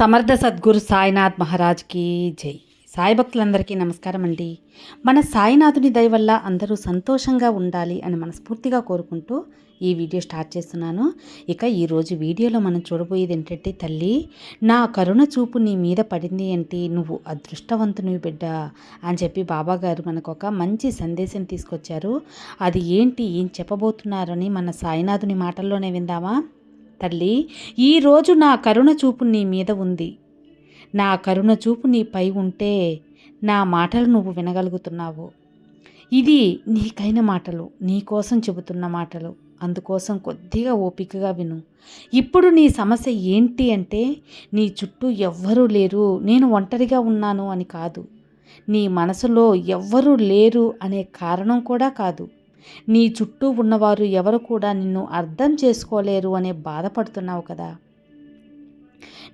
సమర్థ సద్గురు సాయినాథ్ మహారాజ్కి జై. సాయి భక్తులందరికీ నమస్కారం అండి. మన సాయినాథుని దయ వల్ల అందరూ సంతోషంగా ఉండాలి అని మనస్ఫూర్తిగా కోరుకుంటూ ఈ వీడియో స్టార్ట్ చేస్తున్నాను. ఇక ఈరోజు వీడియోలో మనం చూడబోయేది ఏంటంటే తల్లి నా కరుణ చూపు నీ మీద పడింది ఏంటి నువ్వు అదృష్టవంతునివి బిడ్డ అని చెప్పి బాబాగారు మనకు ఒక మంచి సందేశం తీసుకొచ్చారు. అది ఏంటి ఏం చెప్పబోతున్నారని మన సాయినాథుని మాటల్లోనే విందామా? తల్లి ఈరోజు నా కరుణ చూపు నీ మీద ఉంది. నా కరుణ చూపు నీపై ఉంటే నా మాటలు నువ్వు వినగలుగుతున్నావు. ఇది నీకైన మాటలు నీకోసం చెబుతున్న మాటలు. అందుకోసం కొద్దిగా ఓపికగా విను. ఇప్పుడు నీ సమస్య ఏంటి అంటే నీ చుట్టూ ఎవ్వరూ లేరు నేను ఒంటరిగా ఉన్నాను అని కాదు. నీ మనసులో ఎవ్వరూ లేరు అనే కారణం కూడా కాదు. నీ చుట్టూ ఉన్నవారు ఎవరు కూడా నిన్ను అర్థం చేసుకోలేరు అనే బాధపడుతున్నావు కదా.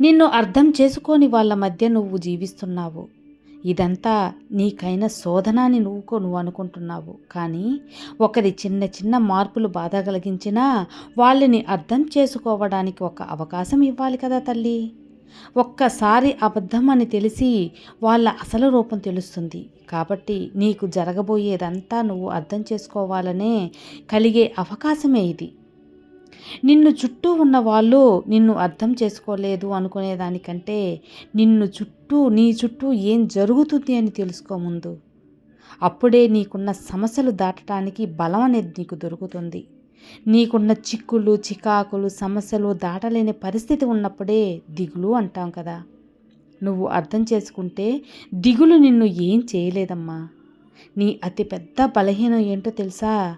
నిన్ను అర్థం చేసుకోని వాళ్ళ మధ్య నువ్వు జీవిస్తున్నావు. ఇదంతా నీకైన శోధన అని నువ్వు నువ్వు అనుకుంటున్నావు. కానీ ఒకరి చిన్న చిన్న మార్పులు బాధ కలిగించినా వాళ్ళని అర్థం చేసుకోవడానికి ఒక అవకాశం ఇవ్వాలి కదా తల్లి. ఒక్కసారి అబద్ధం అని తెలిసి వాళ్ళ అసలు రూపం తెలుస్తుంది. కాబట్టి నీకు జరగబోయేదంతా నువ్వు అర్థం చేసుకోవాలనే కలిగే అవకాశమే ఇది. నిన్ను చుట్టూ ఉన్న వాళ్ళు నిన్ను అర్థం చేసుకోలేదు అనుకునేదానికంటే నిన్ను చుట్టూ నీ చుట్టూ ఏం జరుగుతుంది అని తెలుసుకో ముందు. అప్పుడే నీకున్న సమస్యలు దాటడానికి బలం అనేది నీకు దొరుకుతుంది. నీకున్న చిక్కులు చికాకులు సమస్యలు దాటలేని పరిస్థితి ఉన్నప్పుడే దిగులు అంటాం కదా. నువ్వు అర్థం చేసుకుంటే దిగులు నిన్ను ఏం చేయలేదమ్మా. నీ అతి పెద్ద బలహీనం ఏంటో తెలుసా?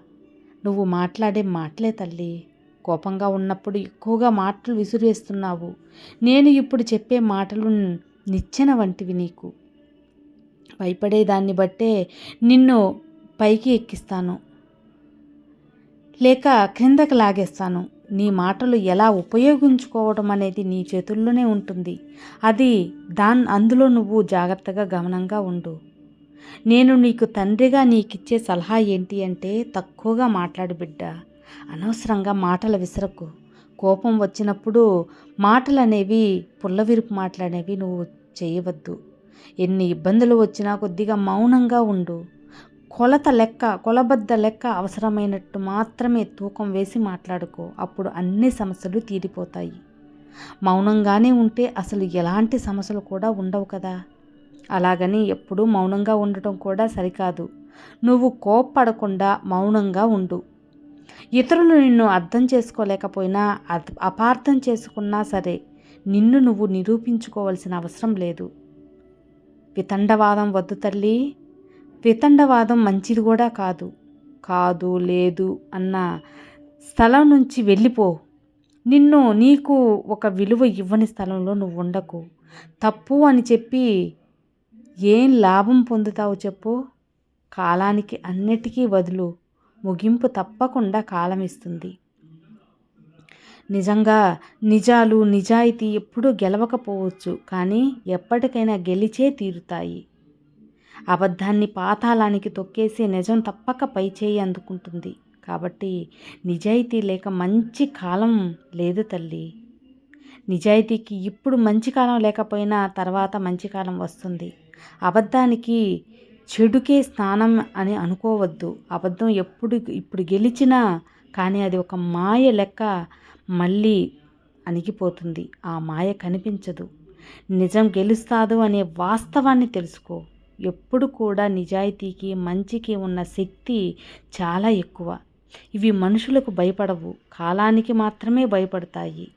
నువ్వు మాట్లాడే మాటలే తల్లి. కోపంగా ఉన్నప్పుడు ఎక్కువగా మాటలు విసిరేస్తున్నావు. నేను ఇప్పుడు చెప్పే మాటలు నిచ్చెన వంటివి నీకు. భయపడేదాన్ని బట్టే నిన్ను పైకి ఎక్కిస్తాను. లేక క్రిందకి లాగేస్తాను. నీ మాటలు ఎలా ఉపయోగించుకోవడం అనేది నీ చేతుల్లోనే ఉంటుంది. అది దాన్ అందులో నువ్వు జాగ్రత్తగా గమనంగా ఉండు. నేను నీకు తండ్రిగా నీకిచ్చే సలహా ఏంటి అంటే తక్కువగా మాట్లాడు బిడ్డ. అనవసరంగా మాటల విసరకు. కోపం వచ్చినప్పుడు మాటలు అనేవి పుల్లవిరుపు మాటలనేవి నువ్వు చేయవద్దు. ఎన్ని ఇబ్బందులు వచ్చినా కొద్దిగా మౌనంగా ఉండు. కొలత లెక్క కొలబద్ద లెక్క అవసరమైనట్టు మాత్రమే తూకం వేసి మాట్లాడుకో అప్పుడు అన్ని సమస్యలు తీరిపోతాయి. మౌనంగానే ఉంటే అసలు ఎలాంటి సమస్యలు కూడా ఉండవు కదా. అలాగని ఎప్పుడూ మౌనంగా ఉండటం కూడా సరికాదు. నువ్వు కోప్పడకుండా మౌనంగా ఉండు. ఇతరులు నిన్ను అర్థం చేసుకోలేకపోయినా అపార్థం చేసుకున్నా సరే నిన్ను నువ్వు నిరూపించుకోవాల్సిన అవసరం లేదు. వితండవాదం వద్దు తల్లి. వితండవాదం మంచిది కూడా కాదు. కాదు లేదు అన్న స్థలం నుంచి వెళ్ళిపో. నిన్ను నీకు ఒక విలువ ఇవ్వని స్థలంలో నువ్వు ఉండకు. తప్పు అని చెప్పి ఏం లాభం పొందుతావు చెప్పు. కాలానికి అన్నిటికీ బదులు ముగింపు తప్పకుండా కాలం ఇస్తుంది. నిజంగా నిజాలు నిజాయితీ ఎప్పుడూ గెలవకపోవచ్చు కానీ ఎప్పటికైనా గెలిచే తీరుతాయి. అబద్ధాన్ని పాతాళానికి తొక్కేసి నిజం తప్పక పైచేయి అందుకుంటుంది. కాబట్టి నిజాయితీ లేక మంచి కాలం లేదు తల్లి. నిజాయితీకి ఇప్పుడు మంచి కాలం లేకపోయినా తర్వాత మంచి కాలం వస్తుంది. అబద్ధానికి చెడుకే స్నానం అని అనుకోవద్దు. అబద్ధం ఎప్పుడు ఇప్పుడు గెలిచినా కానీ అది ఒక మాయ లెక్క మళ్ళీ అణిగిపోతుంది. ఆ మాయ కనిపించదు. నిజం గెలుస్తాదు అనే వాస్తవాన్ని తెలుసుకో. ఎప్పుడు కూడా నిజాయితీకి మంచికి ఉన్న శక్తి చాలా ఎక్కువ. ఇవి మనుషులకు భయపడవు. కాలానికి మాత్రమే భయపడతాయి.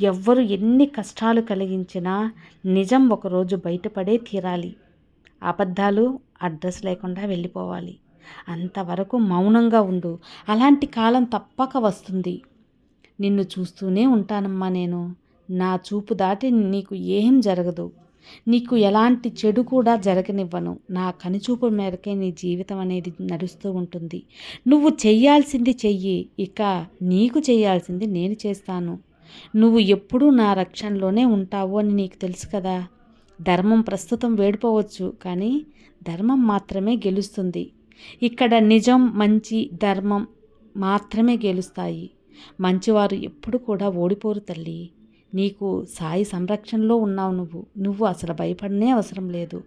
ఎవ్వరు ఎన్ని కష్టాలు కలిగించినా నిజం ఒకరోజు బయటపడే తీరాలి. అబద్ధాలు అడ్రస్ లేకుండా వెళ్ళిపోవాలి. అంతవరకు మౌనంగా ఉండు. అలాంటి కాలం తప్పక వస్తుంది. నిన్ను చూస్తూనే ఉంటానమ్మా నేను. నా చూపు దాటి నీకు ఏం జరగదు. నీకు ఎలాంటి చెడు కూడా జరగనివ్వను. నా కనుచూపు మేరకే నీ జీవితం అనేది నడుస్తూ ఉంటుంది. నువ్వు చెయ్యాల్సింది చెయ్యి ఇక నీకు చేయాల్సింది నేను చేస్తాను. నువ్వు ఎప్పుడూ నా రక్షణలోనే ఉంటావు అని నీకు తెలుసు కదా. ధర్మం ప్రస్తుతం వేడిపోవచ్చు కానీ ధర్మం మాత్రమే గెలుస్తుంది. ఇక్కడ నిజం మంచి ధర్మం మాత్రమే గెలుస్తాయి. మంచివారు ఎప్పుడు కూడా ఓడిపోరు తల్లి. నీకు సాయి సంరక్షణలో ఉన్నావు నువ్వు. నువ్వు అసలు భయపడనే అవసరం లేదు.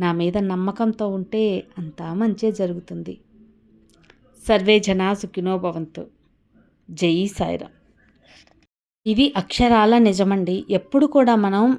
నా మీద నమ్మకంతో ఉంటే అంతా మంచే జరుగుతుంది. సర్వే జనా సుఖినోభవంతు జై సాయిరామ్. ఇది అక్షరాల నిజమండి. ఎప్పుడు కూడా మనం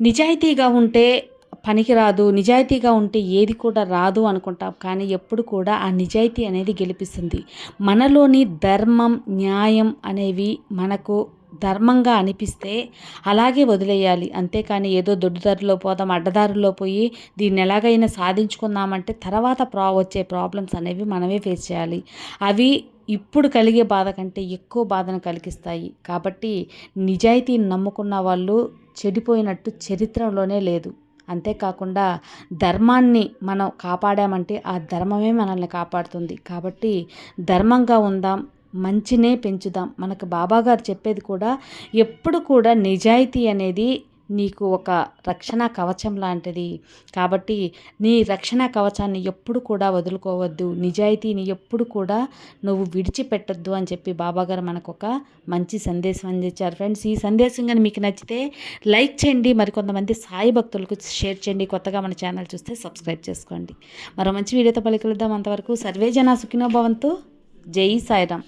నిజాయితీగా ఉంటే పనికిరాదు నిజాయితీగా ఉంటే ఏది కూడా రాదు అనుకుంటాం. కానీ ఎప్పుడు కూడా ఆ నిజాయితీ అనేది గెలిపిస్తుంది. మనలోని ధర్మం న్యాయం అనేవి మనకు ధర్మంగా అనిపిస్తే అలాగే వదిలేయాలి. అంతేకాని ఏదో దొడ్డుదారిలో పోదాం అడ్డదారుల్లో పోయి దీన్ని ఎలాగైనా సాధించుకుందామంటే తర్వాత ప్రా వచ్చే ప్రాబ్లమ్స్ అనేవి మనమే ఫేస్ చేయాలి. అవి ఇప్పుడు కలిగే బాధ కంటే ఎక్కువ బాధను కలిగిస్తాయి. కాబట్టి నిజాయితీని నమ్ముకున్న వాళ్ళు చెడిపోయినట్టు చరిత్రలోనే లేదు. అంతేకాకుండా ధర్మాన్ని మనం కాపాడామంటే ఆ ధర్మమే మనల్ని కాపాడుతుంది. కాబట్టి ధర్మంగా ఉందాం మంచినే పెంచుదాం. మనకు బాబాగారు చెప్పేది కూడా ఎప్పుడు కూడా నిజాయితీ అనేది నీకు ఒక రక్షణ కవచం లాంటిది. కాబట్టి నీ రక్షణ కవచాన్ని ఎప్పుడు కూడా వదులుకోవద్దు. నిజాయితీని ఎప్పుడు కూడా నువ్వు విడిచిపెట్టద్దు అని చెప్పి బాబాగారు మనకు ఒక మంచి సందేశం అందించారు. ఫ్రెండ్స్ ఈ సందేశం కానీ మీకు నచ్చితే లైక్ చేయండి. మరికొంతమంది సాయి భక్తులకు షేర్ చేయండి. కొత్తగా మన ఛానల్ చూస్తే సబ్స్క్రైబ్ చేసుకోండి. మరో మంచి వీడియోతో పలికలుద్దాం అంతవరకు సర్వే జన సుఖినో భవంతు జై సాయిరామ్